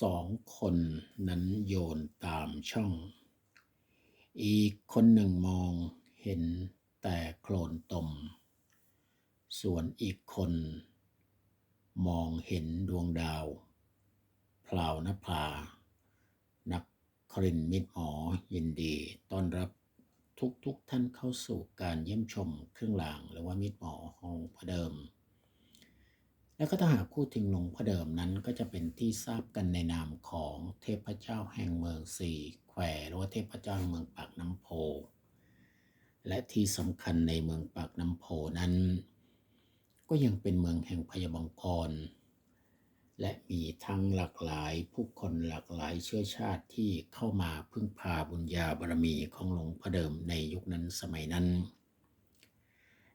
สองคนนั้นโยนตามช่อง อีกคนหนึ่งมองเห็นแต่โคลนตม ส่วนอีกคน มองเห็นดวงดาวพลาวนภา นักครินมิตรหมอยินดีต้อนรับทุกทุกๆท่านเข้าสู่การเยี่ยมชมเครื่องรางหรือว่ามิตรหมอห้องพระเดิม แล้วก็ถ้าหากพูดถึงหลวงพ่อเดิมนั้นก็จะเป็นที่ทราบกันในนามของเทพเจ้าแห่งเมืองสี่แควหรือว่าเทพเจ้าแห่งเมืองปากน้ำโพ และที่สำคัญในเมืองปากน้ำโพนั้น ก็ยังเป็นเมืองแห่งพยาบังกร และมีทั้งหลากหลายผู้คนหลากหลายเชื้อชาติที่เข้ามาพึ่งพาบุญญาบารมีของหลวงพ่อเดิมในยุคนั้นสมัยนั้น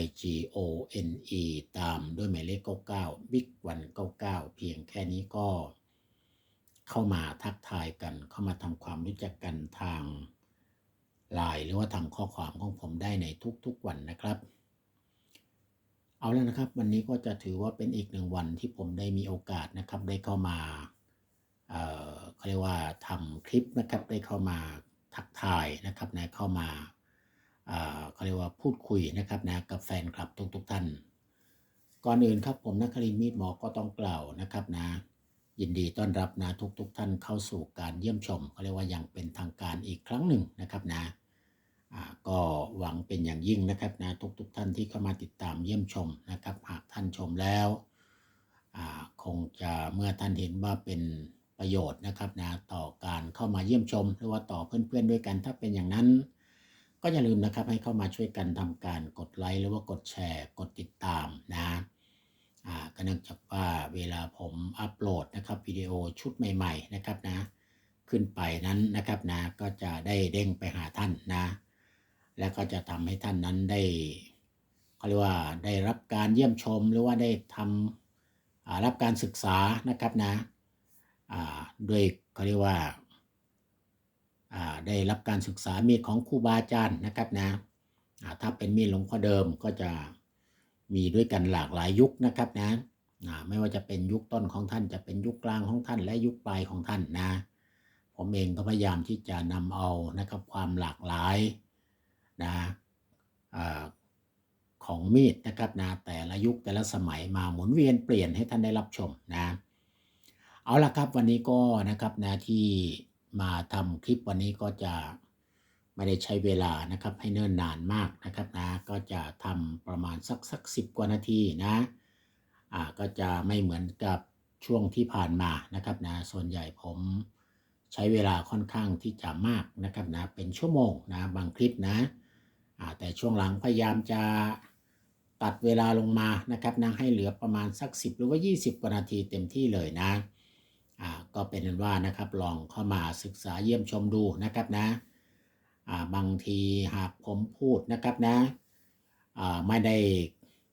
I G O N E ตามด้วยหมายเลข 99 Big 199 เพียงแค่นี้ก็ เข้ามาทักทายกัน เข้ามาทำความรู้จักกันทางไลน์หรือว่าทางข้อความของผมได้ในทุกๆวันนะครับ เอาแล้วนะครับ วันนี้ก็จะถือว่าเป็นอีกหนึ่งวันที่ผมได้มีโอกาสนะครับ ได้เข้ามาเอ่อเขาเรียกว่าทำคลิปนะครับ ได้เข้ามาทักทายนะครับนะเข้ามา เขาเรียกว่าพูดคุยนะครับนะกับแฟนคลับทุกๆท่าน ก่อนอื่นครับผมนักครินมีดหมอก็ต้องกล่าวนะครับนะยินดีต้อนรับนะทุกๆทท่านเข้าสู่การเยี่ยมชมเขาเรียกว่าอย่างเป็นทางการอีกครั้งหนึ่งนะครับนะอ่าก็หวังเป็นอย่างยิ่งนะครับนะทุกๆทท่านที่เข้ามาติดตามเยี่ยมชมนะครับหากท่านชมแล้วคงจะเมื่อท่านเห็นว่าเป็นประโยชน์นะครับนะต่อการเข้ามาเยี่ยมชม หรือว่าต่อเพื่อนๆด้วยกันถ้าเป็นอย่างนั้น ก็อย่าลืมนะครับให้เข้ามาช่วยกันทำการกดไลค์หรือว่ากดแชร์ กดติดตามนะอ่าก็เนื่องจากว่าเวลาผมอัปโหลดนะครับวิดีโอชุดใหม่ ๆ นะครับนะ ขึ้นไปนั้นนะครับนะก็จะได้เด้งไปหาท่านนะ แล้วก็จะทำให้ท่านนั้นได้เขาเรียกว่าได้รับการเยี่ยมชมหรือว่าได้ทำอ่ารับการศึกษานะครับนะอ่าด้วยเขาเรียกว่า ได้รับการศึกษามีดของครูบาอาจารย์นะครับนะถ้าเป็นมีดหลวงพ่อเดิมก็จะมีด้วยกันหลากหลายยุคนะครับนะไม่ว่าจะเป็นยุคต้นของท่านจะเป็นยุคกลางของท่านและยุคปลายของท่านนะ ผมเองก็พยายามที่จะนำเอานะครับความหลากหลายนะอของมีดนะครับนะแต่ละยุคแต่ละสมัยมาหมุนเวียนเปลี่ยนให้ท่านได้รับชมนะ เอาละครับวันนี้ก็นะครับนะที่ มาทำคลิปวันนี้ก็จะไม่ได้ใช้เวลานะครับให้เนิ่นนานมากนะครับนะก็จะทำประมาณสักสักสิบกว่านาทีนะอ่าก็จะไม่เหมือนกับช่วงที่ผ่านมานะครับนะส่วนใหญ่ผมใช้เวลาค่อนข้างที่จะมากนะครับนะเป็นชั่วโมงนะบางคลิปนะอ่าแต่ช่วงหลังพยายามจะตัดเวลาลงมานะครับนะให้เหลือประมาณสัก 10 หรือว่า 20 กว่านาทีเต็มที่เลยนะ อ่าก็เป็นนั้นว่านะครับลองเข้ามาศึกษาเยี่ยมชมดูนะครับนะอ่าบางทีหากผมพูดนะครับนะอ่าไม่ได้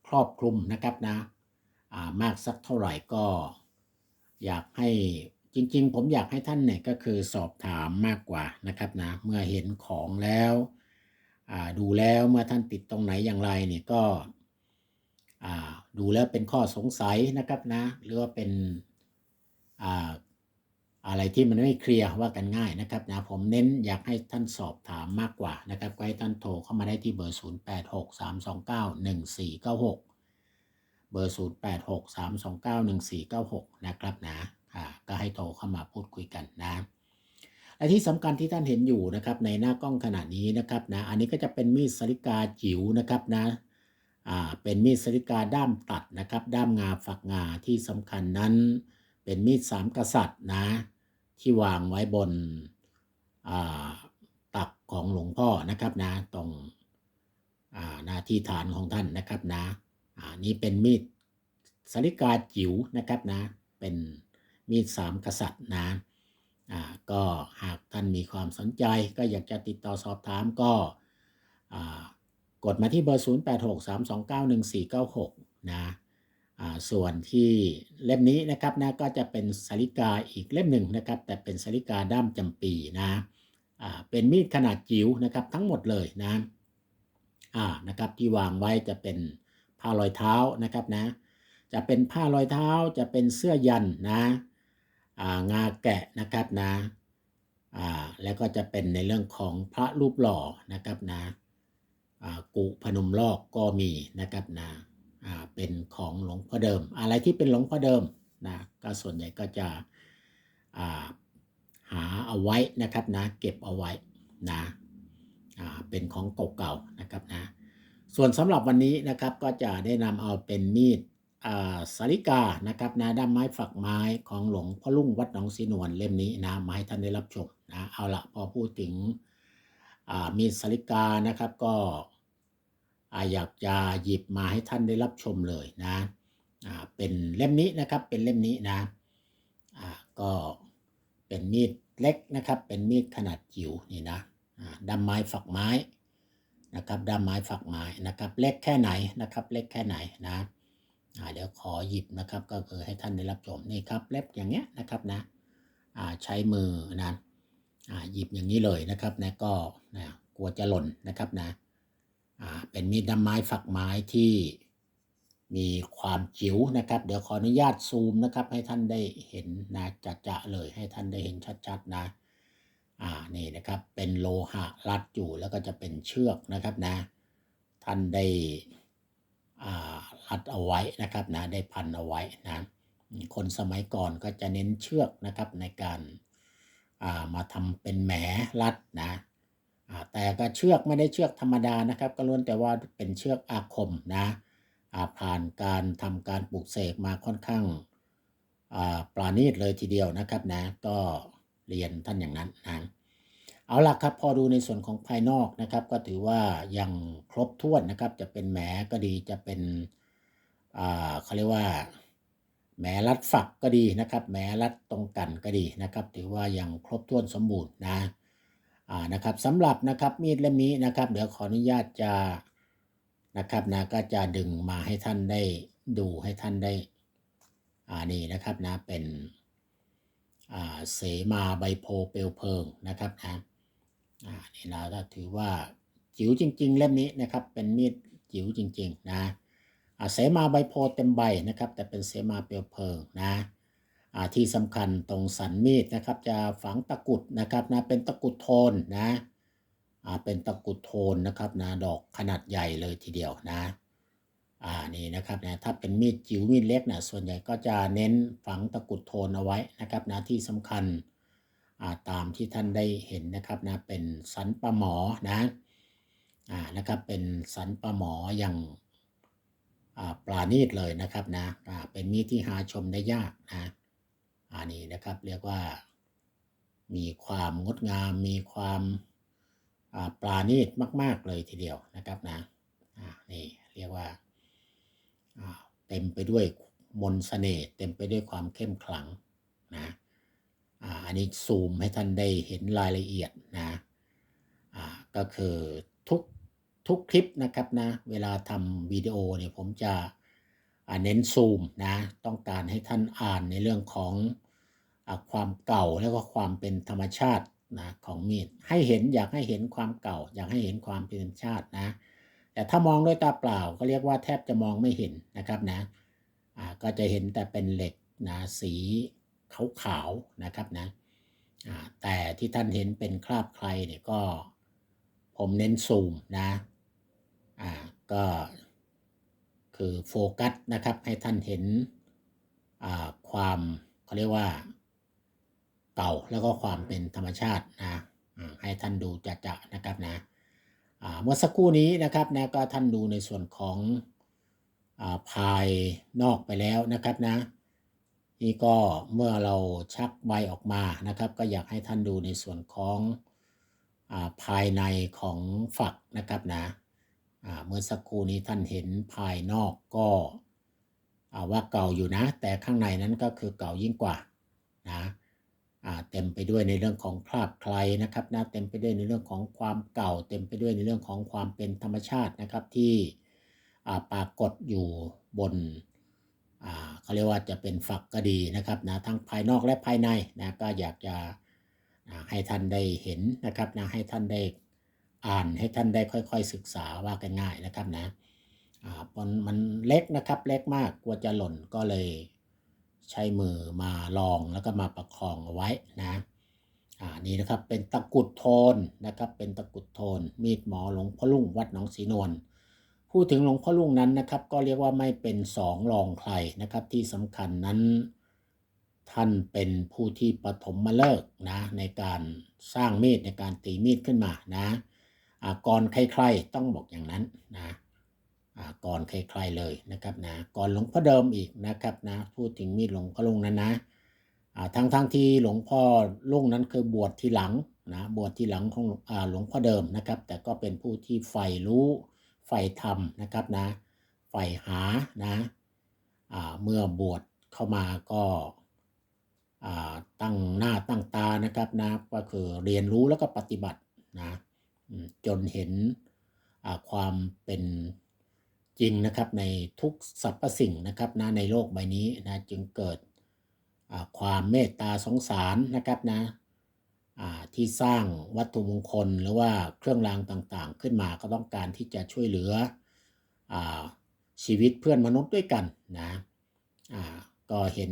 ครอบคลุมนะครับนะอ่ามากสักเท่าไหร่ก็ อยากให้จริง ๆ ผมอยากให้ท่านเนี่ยก็คือสอบถามมากกว่านะครับนะเมื่อเห็นของแล้วดูแล้วเมื่อท่านติดตรงไหนอย่างไรเนี่ยก็ดูแล้วเป็นข้อสงสัยนะครับนะ หรือว่าเป็น อะไรที่มันไม่เคลียร์ว่ากันง่ายนะครับนะผมเน้นอยากให้ท่านสอบถามมากกว่านะครับก็ให้ท่านโทรเข้ามาได้ที่เบอร์ 0863291496 เบอร์ 0863291496 นะครับนะก็ให้โทรเข้ามาพูดคุยกันนะและที่สำคัญที่ท่านเห็นอยู่นะครับในหน้ากล้องขณะนี้นะครับนะอันนี้ก็จะเป็นมีดสลิกาจิ๋วนะครับนะอ่าเป็นมีดสลิกาด้ามตัดนะครับ ด้ามงาฝักงาที่สำคัญนั้น เป็นมีดสามกษัตริย์นะ ที่วางไว้บนตักของหลวงพ่อนะครับนะตรงหน้าที่ฐานของท่านนะครับนะอ่านี่เป็นมีดสลิกาจิ๋วนะครับนะ เป็นมีดสามกษัตริย์นะก็หากท่านมีความสนใจก็อยากจะติดต่อสอบถามก็กดมาที่เบอร์ 0863291496 นะอ่า ส่วนที่เล่มนี้นะครับนะก็จะเป็นสาริกาอีกเล่มหนึ่งนะครับ แต่เป็นสาริกาด้ามจำปีนะเป็นมีดขนาดจิ๋วนะครับทั้งหมดเลยนะอ่านะครับที่วางไว้จะเป็นผ้ารอยเท้านะครับนะ จะเป็นผ้ารอยเท้าจะเป็นเสื้อยันนะอ่างาแกะนะครับนะแล้วก็จะเป็นในเรื่องของพระรูปหล่อนะครับนะกุพนมลอกก็มีนะครับนะ เป็นของหลวงพ่อเดิม อะไรที่เป็นหลวงพ่อเดิมนะก็ส่วนใหญ่ก็จะาหาเอาไว้นะครับนะเก็บเอาไว้นะเป็นของเก่าๆนะครับนะส่วนสำหรับวันนี้นะครับก็จะได้นำเอาเป็นมีดสาริกานะครับนะด้ามไม้ฝักไม้ของหลวงพ่อลุ่งวัดหนองสีนวลเล่มนี้นะมาให้ท่านได้รับชมนะเอาละพอพูดถึงมีดสาริกานะครับก็ อยากจะหยิบมาให้ท่านได้รับชมเลยนะเป็นเล่มนี้นะครับเป็นเล่มนี้นะก็เป็นมีดเล็กนะครับ เป็นมีดขนาดจิ๋วนี่นะด้ามไม้ฝักไม้นะครับด้ามไม้ฝักไม้นะครับ เล็กแค่ไหนนะครับ เล็กแค่ไหนนะเดี๋ยวขอหยิบนะครับก็คือให้ท่านได้รับชมนี่ครับเล็บอย่างเงี้ยนะครับนะใช้มือนะหยิบอย่างนี้เลยนะครับนะก็นะกลัวจะหล่นนะครับนะ เป็นมีดด้าไม้ฝักไม้ที่มีความจิ๋วนะครับ เดี๋ยวขออนุญาตซูมนะครับ ให้ท่านได้เห็นนะจะๆเลยให้ท่านได้เห็นชัดๆนะอ่านี่นะครับเป็นโลหะรัดอยู่แล้วก็จะเป็นเชือกนะครับนะ ท่านได้อ่ารัดเอาไว้นะครับนะได้พันเอาไว้นะคนสมัยก่อนก็จะเน้นเชือกนะครับในการอ่ามาทำเป็นแหมรัดนะ แต่ก็เชือกไม่ได้เชือกธรรมดานะครับ ก็ล้วนแต่ว่าเป็นเชือกอาคมนะอาผ่านการทำการปลูกเสกมาค่อนข้างาปราณีตเลยทีเดียวนะครับนะ ก็เรียนท่านอย่างนั้นนะเอาล่ะครับพอดูในส่วนของภายนอกนะครับ ก็ถือว่ายังครบถ้วนนะครับ จะเป็นแหมก็ดีจะเป็นอ่าเขาเรียกว่าแหมรัดฝักก็ดีนะครับแหมรัดตรงกันก็ดีนะครับ ถือว่ายังครบถ้วนสมบูรณ์นะ อ่านะครับสำหรับนะครับมีดเล่มนี้นะครับ เดี๋ยวขออนุญาตจะนะครับนะก็จะดึงมาให้ท่านได้ดูให้ท่านได้อ่านี่นะครับนะเป็นอ่าเสมาใบโพเปลวเพลิงนะครับนะอ่านี่นะก็ถือว่าจิ๋วจริง ๆ เล่มนี้นะครับเป็นมีดจิ๋วจริง ๆ นะอ่าเสมาใบโพเต็มใบนะครับ แต่เป็นเสมาเปลวเพลิงนะอ่า ที่สำคัญตรงสันมีดนะครับ จะฝังตะกุดนะครับนะเป็นตะกุดโทนนะอ่าเป็นตะกุดโทนนะครับนะดอกขนาดใหญ่เลยทีเดียวนะอ่านี่นะครับนะถ้าเป็นมีดจิ๋วมีดเล็กนะส่วนใหญ่ก็จะเน้นฝังตะกุดโทนเอาไว้นะครับนะที่สำคัญอ่าตามที่ท่านได้เห็นนะครับนะเป็นสันปลาหมอนะอ่านะครับเป็นสันปลาหมออย่างอ่าปลาณีตเลยนะครับนะอ่าเป็นมีดที่หาชมได้ยากนะ อ่านี่นะครับเรียกว่ามีความงดงาม มีความาปลาณีตมาก ๆ เลยทีเดียวนะครับนะนี่เรียกว่าาเต็มไปด้วยมนต์เสน่ห์เต็มไปด้วยความเข้มขลังนะอ,อันนี้ซูมให้ท่านได้เห็นรายละเอียดนะก็คือทุกทุกคลิปนะครับนะเวลาทำวิดีโอเนี่ยผมจะเน้นซูมนะต้องการให้ท่านอ่านในเรื่องของ ความเก่าแล้วก็ความเป็นธรรมชาตินะของมีดให้เห็นอยากให้เห็นความเก่า อยากให้เห็นความเป็นธรรมชาตินะ แต่ถ้ามองด้วยตาเปล่าก็เรียกว่าแทบจะมองไม่เห็นนะครับนะก็จะเห็นแต่เป็นเหล็กนะสีขาวๆนะครับนะแต่ที่ท่านเห็นเป็นคราบใครเนี่ยก็ผมเน้นซูมนะก็คือโฟกัสนะครับให้ท่านเห็นความเขาเรียกว่า เก่าแล้วก็ความเป็นธรรมชาตินะให้ท่านดูจะๆนะครับนะเมื่อสักครู่นี้นะครับนะก็ท่านดูในส่วนของอภายนอกไปแล้วนะครับนะนี่ก็เมื่อเราชักใบออกมานะครับ ก็อยากให้ท่านดูในส่วนของอภายในของฝักนะครับนะเมื่อสักครู่นี้ท่านเห็นภายนอกก็ว่าเก่าอยู่นะ แต่ข้างในนั้นก็คือเก่ายิ่งกว่านะ เต็มไปด้วยในเรื่องของคราบใครนะครับนะเต็มไปด้วยในเรื่องของความเก่า เต็มไปด้วยในเรื่องของความเป็นธรรมชาตินะครับที่ปรากฏอยู่บนเขาเรียกว่าจะเป็นฝักก็ดีนะครับนะทั้งภายนอกและภายในนะก็อยากจะให้ท่านได้เห็นนะครับนะให้ท่านได้อ่านให้ท่านได้ค่อยๆศึกษาว่ากันง่ายนะครับนะอ่ามันมันเล็กนะครับเล็กมากกลัวจะหล่นก็เลย ใช้มือมาลองแล้วก็มาประคองเอาไว้นะอ่านี่นะครับเป็นตะกุดโทนนะครับเป็นตะกุดโทน มีดหมอหลวงพ่อลุ่งวัดหนองศรีนวลพูดถึงหลวงพ่อลุ่งนั้นนะครับก็เรียกว่าไม่เป็นสองรองใครนะครับที่สำคัญนั้นท่านเป็นผู้ที่ปฐมมาเลิกนะในการสร้างมีดในการตีมีดขึ้นมานะอ่าก่อนใครๆต้องบอกอย่างนั้นนะ ก่อนใครๆเลยนะครับนะก่อนหลวงพ่อเดิมอีกนะครับนะพูดถึงมีดหลวงพ่อลุงนั้นนะอ่าทั้งทั้งที่หลวงพ่อลุงนั้นคือบวชทีหลังนะบวชทีหลังของอหลวงพ่อเดิมนะครับ แต่ก็เป็นผู้ที่ใฝ่รู้ใฝ่ธรรมนะครับนะใฝ่หานะเมื่อบวชเข้ามาก็ตั้งหน้าตั้งตานะครับนะก็คือเรียนรู้แล้วก็ปฏิบัตินะจนเห็นความเป็น จริงนะครับในทุกสรรพสิ่งนะครับนะในโลกใบนี้นะจึงเกิดความเมตตาสงสารนะครับนะที่สร้างวัตถุมงคลหรือว่าเครื่องรางต่างๆ ขึ้นมาก็ต้องการที่จะช่วยเหลืออชีวิตเพื่อนมนุษย์ด้วยกันนะก็เห็น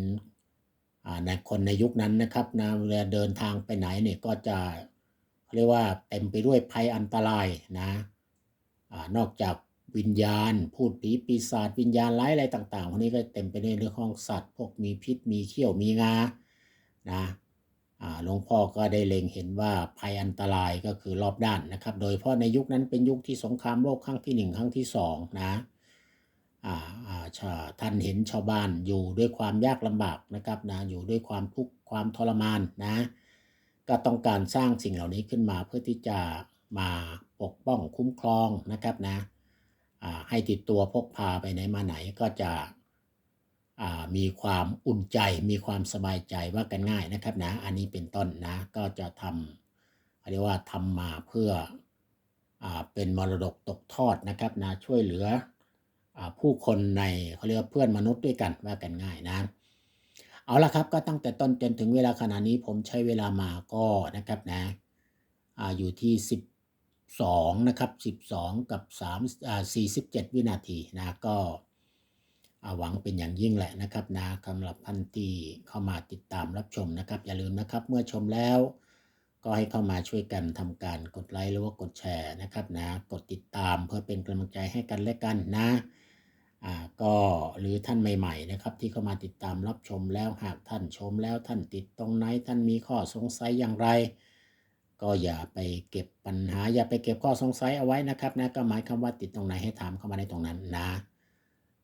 ในคนในยุคนั้นนะครับนะเวลาเดินทางไปไหนเนี่ยก็จะเรียกว่าเต็มไปด้วยภัยอันตรายนะอนอกจาก วิญญาณ พูดผีปีศาจวิญญาณร้ายอะไรต่างๆพวกนี้ก็เต็มไปด้วยเรื่องของสัตว์ พวกมีพิษมีเขี้ยวมีงานะอ่าหลวงพ่อก็ได้เล็งเห็นว่าภัยอันตรายก็คือรอบด้านนะครับ โดยเฉพาะในยุคนั้นเป็นยุคที่สงครามโลกครั้งที่หนึ่งครั้งที่สองนะอ่าอ่าท่านเห็นชาวบ้านอยู่ด้วยความยากลำบากนะครับนะอยู่ด้วยความทุกข์ความทรมานนะก็ต้องการสร้างสิ่งเหล่านี้ขึ้นมาเพื่อที่จะมาปกป้องคุ้มครองนะครับนะ ให้ติดตัวพกพาไปไหนมาไหนก็จะมีความอุ่นใจ มีความสบายใจว่ากันง่ายนะครับนะ อันนี้เป็นต้นนะก็จะทำเรียกว่าทำมาเพื่ออเป็นมรดกตกทอดนะครับนะช่วยเหลืออผู้คนในเขาเรียกว่าเพื่อนมนุษย์ด้วยกันว่ากันง่ายนะ เอาละครับก็ตั้งแต่ต้นจนถึงเวลาขณะนี้ผมใช้เวลามาก็นะครับนะออยู่ที่ 12 นะครับ 12 กับ3อ่า47 วินาทีนะก็อ่าหวังเป็นอย่างยิ่งแหละนะครับนะสำหรับท่านที่เข้ามาติดตามรับชมนะครับ อย่าลืมนะครับเมื่อชมแล้ว ก็ให้เข้ามาช่วยกันทำการกดไลค์หรือว่ากดแชร์นะครับนะกดติดตามเพื่อเป็นกำลังใจให้กันและกันนะอ่าก็หรือท่านใหม่ๆนะครับ ที่เข้ามาติดตามรับชมแล้วหากท่านชมแล้วท่านติดตรงไหนท่านมีข้อสงสัยอย่างไร ก็อย่าไปเก็บปัญหา อย่าไปเก็บข้อสงสัยเอาไว้นะครับนะก็หมายคำว่าติดตรงไหนให้ถามเข้ามาในตรงนั้นนะ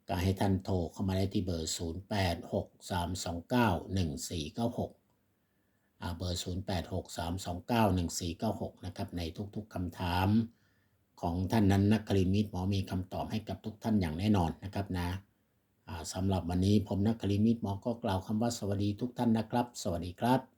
ก็ให้ท่านโทรเข้ามาได้ที่เบอร์ 0 8 6 3 2 9 1 4 9 6อ่าเบอร์ 0 8 6 3 2 9 1 4 9 6 นะครับในทุกๆคำถามของท่านนั้นนักคลินมิตหมอมีคำตอบให้กับทุกท่านอย่างแน่นอนนะครับนะสำหรับวันนี้ผมนักคลินมิตหมอก็กล่าวคำว่าสวัสดีทุกท่านนะครับ สวัสดีครับ